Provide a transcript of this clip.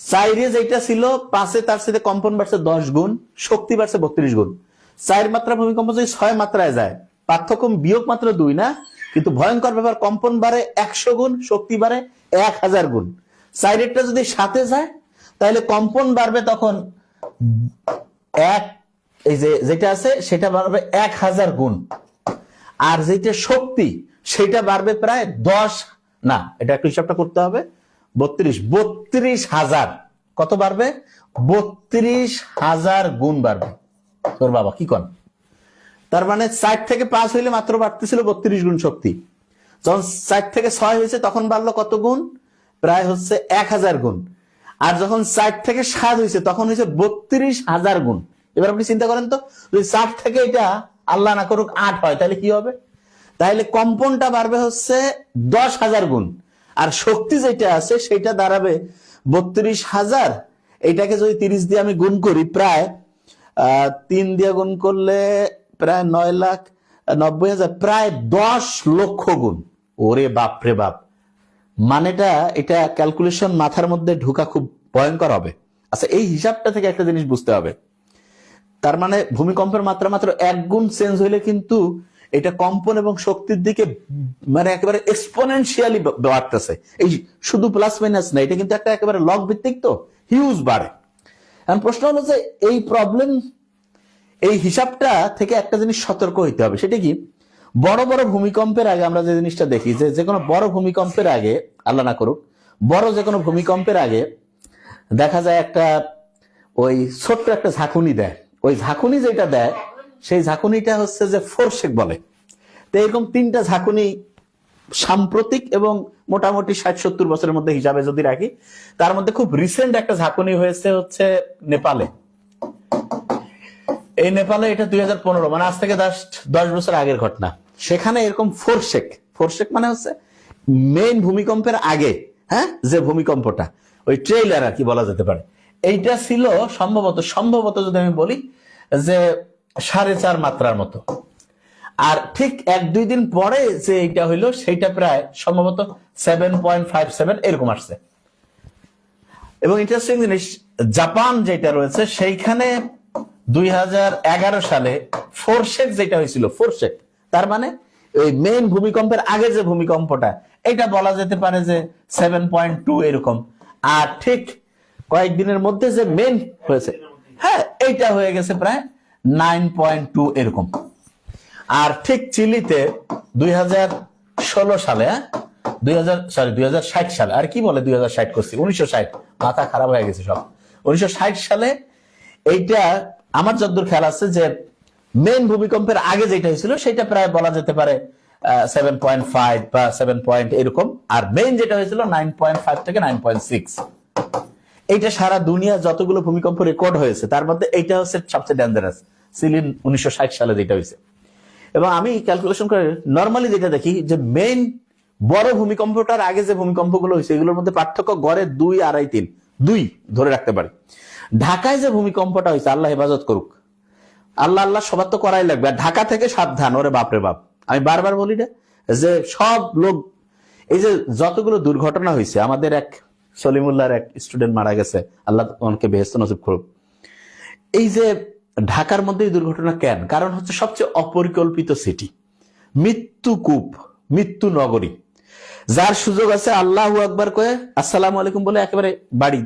চাইরে যেটা ছিল, পাঁচে তার সাথে কম্পন বাড়ছে দশ গুণ, শক্তি বাড়ছে বত্রিশ গুণ। চার মাত্রা ভূমিকম্প যদি ছয় মাত্রায় যায়, পার্থক্য বিয়োগ মাত্র দুই না? কিন্তু ভয়ঙ্কর ব্যাপার, কম্পন বাড়ে একশো গুণ, শক্তি বাড়ে এক হাজার গুণ। চাইরেরটা যদি সাথে যায়, তাহলে কম্পন বাড়বে তখন এক, এই যেটা আছে, সেটা বাড়বে এক হাজার গুণ। আর যেটা শক্তি, সেটা বাড়বে প্রায় দশ, না, এটা একটু হিসাবটা করতে হবে। বত্রিশ বত্রিশ হাজার। কত বাড়বে? বত্রিশ হাজার গুণ বাড়বে। তোর বাবা, কি কন? তার মানে চার থেকে পাঁচ হইলে মাত্র বাড়তেছিল বত্রিশ গুণ শক্তি। যখন চার থেকে ছয় হয়েছে, তখন বাড়লো কত গুণ? প্রায় হচ্ছে এক হাজার গুণ। আর যখন চার থেকে সাত হয়েছে, তখন হয়েছে বত্রিশ হাজার গুণ। এবার আপনি চিন্তা করেন তো, যদি চার থেকে এটা আল্লাহ না করুক, আট হয়, তাহলে কি হবে? তাহলে কম্পনটা বাড়বে হচ্ছে দশ হাজার গুণ। আর শক্তি যেটা আছে, সেটা দাঁড়াবে বত্রিশ হাজার। এটাকে যদি তিরিশ দিয়ে আমি গুণ করি, প্রায় তিন দিয়ে গুণ করলে প্রায় নয় লাখ নব্বই হাজার, প্রায় দশ লক্ষ গুণ। ওরে বাপ রে বাপ। মানেটা এটা ক্যালকুলেশন মাথার মধ্যে ঢুকা খুব ভয়ঙ্কর হবে। আচ্ছা এই হিসাবটা থেকে একটা জিনিস বুঝতে হবে। তার মানে ভূমিকম্পের মাত্রা মাত্র এক গুণ চেঞ্জ হইলে কিন্তু এটা কম্পন এবং শক্তির দিকে মানে একেবারে এক্সপোনেনশিয়ালি বাড়তেছে। এই শুধু প্লাস মাইনাস না, এটা কিন্তু একটা একেবারে লগ ভিত্তিক তো হিউজ বাড়ে। এখন প্রশ্ন হলো যে এই প্রবলেম এই হিসাবটা থেকে একটা জিনিস সতর্ক হইতে হবে, সেটা কি? বড় বড় ভূমিকম্পের আগে আমরা যে জিনিসটা দেখি, যে যে কোনো বড় ভূমিকম্পের আগে, আল্লাহ না করুক, বড় যে কোনো ভূমিকম্পের আগে দেখা যায় একটা ওই ছোট্ট একটা ঝাঁকুনি দেয়। ওই ঝাঁকুনি যেটা দেয় সেই ঝাঁকুনিটা হচ্ছে যে ফোরশেক বলে। তো এরকম তিনটা ঝাঁকুনি সাম্প্রতিক এবং মোটামুটি ষাট সত্তর বছরের মধ্যে হিসাবে যদি রাখি, তার মধ্যে খুব রিসেন্ট একটা ঝাঁকুনি হয়েছে হচ্ছে নেপালে। এই নেপালে এটা দুই হাজার পনেরো মানে আজ থেকে দশ দশ বছর আগের ঘটনা। সেখানে এরকম ফোরশেক ফোরশেক মানে হচ্ছে মেইন ভূমিকম্পের আগে হ্যাঁ যে ভূমিকম্পটা, ওই ট্রেইলার আর কি বলা যেতে পারে। এইটা ছিল সম্ভবত সম্ভবত যদি আমি বলি যে সাড়ে চার মাত্রার মতো। আর ঠিক এক, দুই দিন পরে যে এটা হইল, সেইটা প্রায় সম্ভবত সেভেন পয়েন্ট ফাইভ সেভেন এরকম আসছে। এবং ইন্টারেস্টিং জিনিস, জাপান যেটা রয়েছে, সেইখানে দুই হাজার এগারো সালে ফোরশেক যেটা হয়েছিল ফোরশেক তার মানে ওই মেইন ভূমিকম্পের আগে যে ভূমিকম্পটা, এটা বলা যেতে পারে যে সেভেন পয়েন্ট টু এরকম। আর ঠিক কয়েকদিনের মধ্যে যে মেন হয়েছে হ্যাঁ এইটা হয়ে গেছে প্রায় নাইন পয়েন্ট টু এরকম। আর ঠিক চিলিতে দুই সালে হ্যাঁ? দুই সালে, আর কি বলে দুই হাজার ষাট করছি? উনিশশো ষাট, মাথা খারাপ হয়ে গেছে সব। উনিশশো ষাট সালে এইটা, আমার খেয়াল আছে যে মেন ভূমিকম্পের আগে যেটা হয়েছিল, সেটা প্রায় বলা যেতে পারে সেভেন পয়েন্ট ফাইভ বা সেভেন পয়েন্ট এরকম। আর মেইন যেটা হয়েছিল নাইন পয়েন্ট ফাইভ থেকে নাইন পয়েন্ট সিক্স এইটা সারা দুনিয়া যতগুলো ভূমিকম্প রেকর্ড হয়েছে, তার মধ্যে এইটা হচ্ছে সবচেয়ে ডেঞ্জারাস সিলিন উনিশশো ষাট সালে যেটা হয়েছে। এবং আমি ক্যালকুলেশন করে নর্মালি যেটা দেখি যে মেইন বড় ভূমিকম্পটার আগে যে ভূমিকম্পগুলো হয়েছে, এগুলোর মধ্যে পার্থক্য গড়ে দুই, আড়াই, তিন, দুই ধরে রাখতে পারি। ঢাকায় যে ভূমিকম্পটা হয়েছে, আল্লাহ হেফাজত করুক। আল্লাহ আল্লাহ সবার তো করাই লাগবে। আর ঢাকা থেকে সাবধান, ওরে বাপরে বাপ। আমি বারবার বলি না যে সব লোক, এই যে যতগুলো দুর্ঘটনা হয়েছে, আমাদের এক সলিমুল্লাহর এক স্টুডেন্ট মারা গেছে, আল্লাহ ওনাকে বেহেস্ত নসিব করুক। এই যে ঢাকার মধ্যে এই দুর্ঘটনা কেন? কারণ হচ্ছে সবচেয়ে অপরিকল্পিত সিটি মৃত্যু কূপ, মৃত্যু নগরী। যার সুযোগ আছে আল্লাহ আকবার কয়ে, আসসালামু আলাইকুম বলে একেবারে বাড়ি